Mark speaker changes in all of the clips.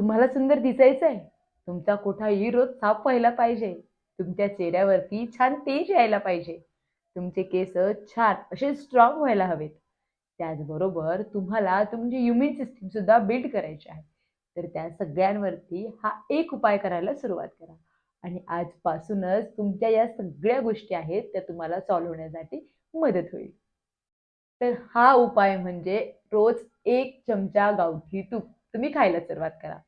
Speaker 1: तुम्हाला सुंदर दिसायचं आहे तुमचा कोठाही रोज साफ व्हायला पाहिजे. तुमच्या चेहऱ्यावरती छान तेज यायला पाहिजे. तुमचे केस छान असे स्ट्रॉंग व्हायला हवेत. त्याचबरोबर तुम्हाला तुमची इम्युन सिस्टीम सुद्धा बिल्ड करायची आहे. तर त्या सगळ्यांवरती हा एक उपाय करायला सुरुवात करा. आणि आजपासूनच तुमच्या या सगळ्या गोष्टी आहेत त्या तुम्हाला सॉल्व्ह होण्यासाठी मदत होईल. तर हा उपाय म्हणजे रोज एक चमचा गावठी तूप तुम्ही खायला सुरुवात करा.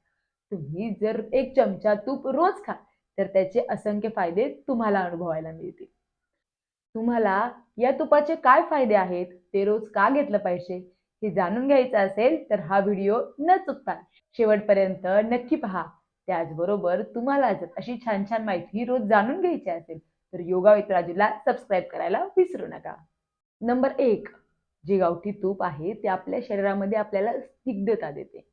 Speaker 1: तुम्ही जर एक चमचा तूप रोज खा तर त्याचे असंख्य फायदे तुम्हाला अनुभवायला मिळतील. तुम्हाला या तुपाचे काय फायदे आहेत ते रोज का घेतलं पाहिजे हे जाणून घ्यायचं असेल तर हा व्हिडिओ न चुकता शेवटपर्यंत नक्की पहा. त्याचबरोबर तुम्हाला जर अशी छान छान माहिती रोज जाणून घ्यायची असेल तर योगा विथ राजूला सबस्क्राईब करायला विसरू नका. नंबर एक जे गावठी तूप आहे ते आपल्या शरीरामध्ये आपल्याला स्निग्धता देते.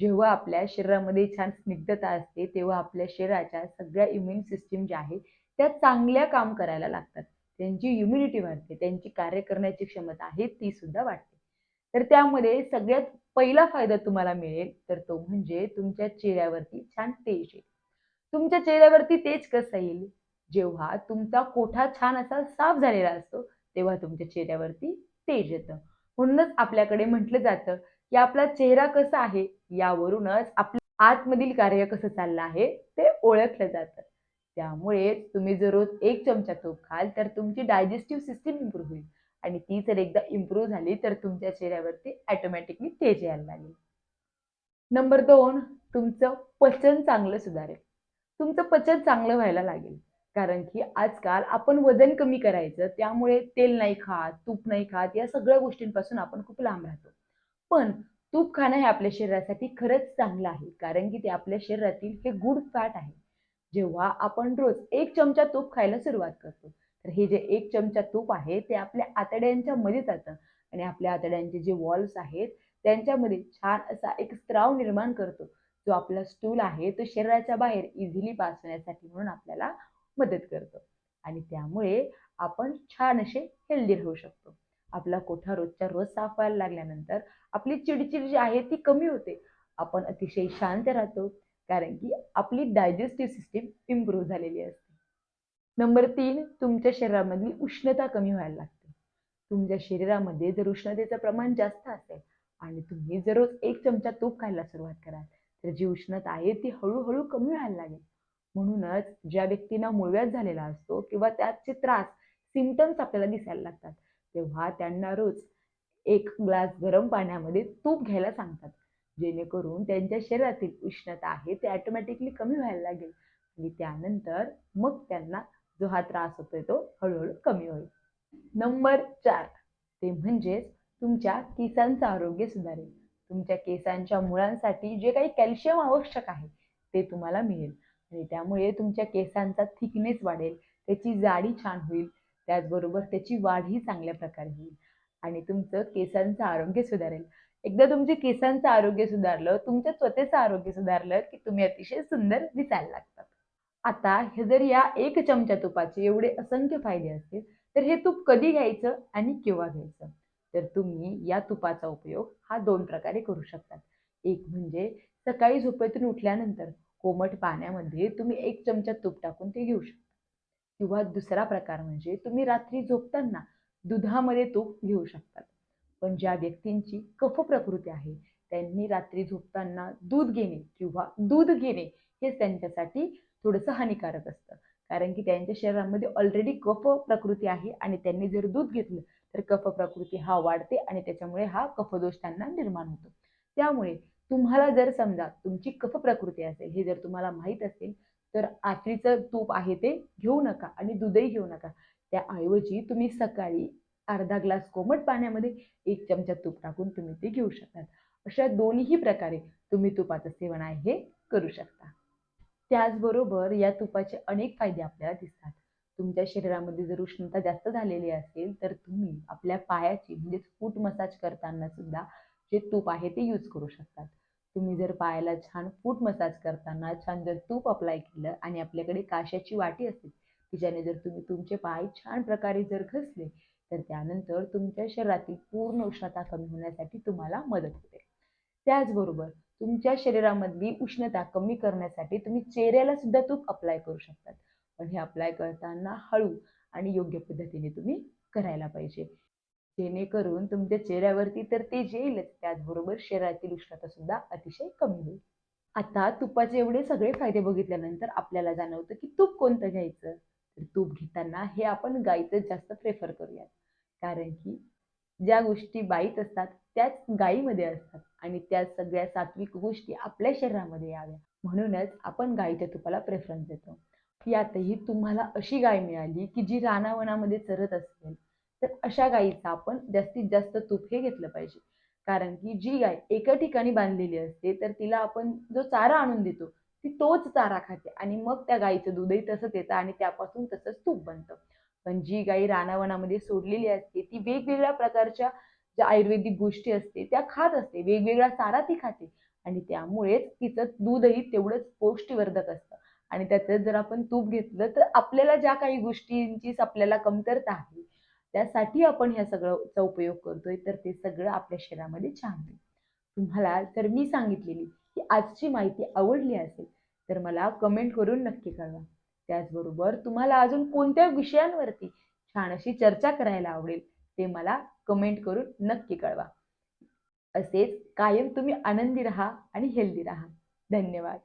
Speaker 1: जेव्हा आपल्या शरीरामध्ये छान स्निग्धता असते तेव्हा आपल्या शरीराच्या सगळ्या इम्युन सिस्टीम ज्या आहे त्या चांगल्या काम करायला लागतात. त्यांची इम्युनिटी वाढते त्यांची कार्य करण्याची क्षमता आहे ती सुद्धा वाढते. तर त्यामध्ये सगळ्यात पहिला फायदा तुम्हाला मिळेल तर तो म्हणजे तुमच्या चेहऱ्यावरती छान तेज येईल. तुमच्या चेहऱ्यावरती तेज कसं येईल? जेव्हा तुमचा कोठा छान असा साफ झालेला असतो तेव्हा तुमच्या चेहऱ्यावरती तेज येतं. म्हणूनच आपल्याकडे म्हटलं जातं की आपला चेहरा कसा आहे यावरूनच आपल्या आतमधील कार्य कसं चाललं आहे ते ओळखलं जातं. त्यामुळे तुम्ही जर रोज एक चमचा तूप खाल तर तुमची डायजेस्टिव्ह सिस्टीम इम्प्रूव्ह होईल आणि ती जर एकदा इम्प्रूव्ह झाली तर तुमच्या चेहऱ्यावरती ॲटोमॅटिकली तेज यायला लागेल. नंबर दोन तुमचं पचन चांगलं सुधारेल. तुमचं पचन चांगलं व्हायला लागेल. कारण की आजकाल आपण वजन कमी करायचं त्यामुळे तेल नाही खात तूप नाही खात या सगळ्या गोष्टींपासून आपण खूप लांब राहतो. पण तूप खाणं हे आपल्या शरीरासाठी खरंच चांगलं आहे कारण की ते आपल्या शरीरातील हे गुड फॅट आहे. जेव्हा आपण रोज एक चमचा तूप खायला सुरुवात करतो तर हे जे एक चमचा तूप आहे ते आपल्या आतड्यांच्या मध्ये जातं आणि आपल्या आतड्यांचे जे वॉल्स आहेत त्यांच्यामध्ये छान असा एक स्त्राव निर्माण करतो जो आपला स्टूल आहे तो शरीराच्या बाहेर इझिली पास होण्यासाठी म्हणून आपल्याला मदत करतो. आणि त्यामुळे आपण छान असे हेल्दी राहू शकतो. आपला कोठा रोजच्या रोज साफ व्हायला लागल्यानंतर आपली चिडचिड जी आहे ती कमी होते. आपण अतिशय शांत राहतो कारण की आपली डायजेस्टिव्ह सिस्टीम इम्प्रूव्ह झालेली असते. नंबर तीन तुमच्या शरीरामधली उष्णता कमी व्हायला लागते. तुमच्या शरीरामध्ये जर उष्णतेचं प्रमाण जास्त असेल आणि तुम्ही जर रोज एक चमचा तूप खायला सुरुवात कराल तर जी उष्णता आहे ती हळूहळू कमी व्हायला लागेल. म्हणूनच ज्या व्यक्तींना मुळव्याध झालेला असतो किंवा त्याचे त्रास सिमटम्स आपल्याला दिसायला लागतात. तेव्हा त्यांना रोज एक ग्लास गरम पाण्यामध्ये तूप घ्यायला सांगतात. जेणेकरून त्यांच्या शरीरातील उष्णता आहे ते ऑटोमॅटिकली कमी व्हायला लागेल. आणि त्यानंतर मग त्यांना जो हा त्रास होतोय तो हळूहळू कमी होईल. नंबर चार ते म्हणजेच तुमच्या केसांचं आरोग्य सुधारेल. तुमच्या केसांच्या मुळांसाठी जे काही कॅल्शियम आवश्यक आहे ते तुम्हाला मिळेल. आणि त्यामुळे तुमच्या केसांचा थिकनेस वाढेल. त्याची जाडी छान होईल. त्याचबरोबर त्याची वाढही चांगल्या प्रकारे होईल. आणि तुमचं केसांचं आरोग्य सुधारेल. एकदा तुमचे केसांचं आरोग्य सुधारलं तुमच्या त्वचेचं आरोग्य सुधारलं की तुम्ही अतिशय सुंदर दिसायला लागतात. आता हे जर या एक चमचा तुपाचे एवढे असंख्य फायदे असतील तर हे तूप कधी घ्यायचं आणि केव्हा घ्यायचं? तर तुम्ही या तुपाचा उपयोग हा दोन प्रकारे करू शकतात. एक म्हणजे सकाळी झोपेतून उठल्यानंतर कोमट पाण्यामध्ये तुम्ही एक चमचा तूप टाकून ते घेऊ शकता. किंवा दुसरा प्रकार म्हणजे तुम्ही रात्री झोपताना दुधामध्ये तूप घेऊ शकतात. पण ज्या व्यक्तींची कफ प्रकृती आहे त्यांनी रात्री झोपताना दूध घेणे किंवा दूध घेणे हेच त्यांच्यासाठी थोडंसं हानिकारक असतं. कारण की त्यांच्या शरीरामध्ये ऑलरेडी कफ प्रकृती आहे आणि त्यांनी जर दूध घेतलं तर कफ प्रकृती हा वाढते आणि त्याच्यामुळे हा कफदोष त्यांना निर्माण होतो. त्यामुळे तुम्हाला जर समजा तुमची कफ प्रकृती असेल हे जर तुम्हाला माहीत असेल तर आत्रीचं तूप आहे ते घेऊ नका आणि दूधही घेऊ नका. त्याऐवजी तुम्ही सकाळी अर्धा ग्लास कोमट पाण्यामध्ये एक चमचा तूप टाकून तुम्ही ते घेऊ शकता. अशा दोन्ही प्रकारे तुम्ही तुपाचं सेवन आहे हे करू शकता. त्याचबरोबर या तुपाचे अनेक फायदे आपल्याला दिसतात. तुमच्या शरीरामध्ये जर उष्णता जास्त झालेली असेल तर तुम्ही आपल्या पायाची म्हणजेच फूट मसाज करताना सुद्धा जे तूप आहे ते यूज करू शकतात. तुम्ही जर पायाला छान फूट मसाज करताना छान जर तूप अप्लाय केलं आणि आपल्याकडे काशाची वाटी असेल की ज्याने जर तुम्ही तुमचे पाय छान प्रकारे जर घसले तर त्यानंतर तुमच्या शरीरातील पूर्ण उष्णता कमी होण्यासाठी तुम्हाला मदत होते. त्याचबरोबर तुमच्या शरीरामधली उष्णता कमी करण्यासाठी तुम्ही चेहऱ्याला सुद्धा तूप अप्लाय करू शकतात. पण हे अप्लाय करताना हळू आणि योग्य पद्धतीने तुम्ही करायला पाहिजे. जेणेकरून तुमच्या चेहऱ्यावरती तर तेज येईलच. त्याचबरोबर शरीरातील उष्णता सुद्धा अतिशय कमी होईल. आता तुपाचे एवढे सगळे फायदे बघितल्यानंतर आपल्याला जाणवतं की तूप कोणतं घ्यायचं? तर तूप घेताना हे आपण गाईचं जास्त प्रेफर करूयात. कारण की ज्या गोष्टी बाईत असतात त्याच गायीमध्ये असतात आणि त्या सगळ्या सात्विक गोष्टी आपल्या शरीरामध्ये याव्या म्हणूनच आपण गाईच्या तुपाला प्रेफरन्स देतो. यातही तुम्हाला अशी गाय मिळाली की जी रानावनामध्ये चरत असेल. तर अशा गाईचं आपण जास्तीत जास्त तूप हे घेतलं पाहिजे. कारण की जी गाय एका ठिकाणी बांधलेली असते तर तिला आपण जो चारा आणून देतो ती तोच चारा खाते आणि मग त्या गाईचं दूधही तसंच येतं आणि त्यापासून तसंच तूप बनतं. पण जी गाई रानावनामध्ये सोडलेली असते ती वेगवेगळ्या प्रकारच्या ज्या आयुर्वेदिक गोष्टी असते त्या खात असते वेगवेगळा चारा ती खाते आणि त्यामुळेच तिचं दूधही तेवढंच पौष्टिवर्धक असतं. आणि त्याचं जर आपण तूप घेतलं तर आपल्याला ज्या काही गोष्टींची आपल्याला कमतरता आहे त्यासाठी आपण ह्या सगळ्याचा उपयोग करतोय तर ते सगळं आपल्या शरीरामध्ये छान तुम्हाला तर मी सांगितलेली की आजची माहिती आवडली असेल तर मला कमेंट करून नक्की कळवा. त्याचबरोबर तुम्हाला अजून कोणत्या विषयांवरती छान अशी चर्चा करायला आवडेल ते मला कमेंट करून नक्की कळवा. असेच कायम तुम्ही आनंदी राहा आणि हेल्दी राहा. धन्यवाद.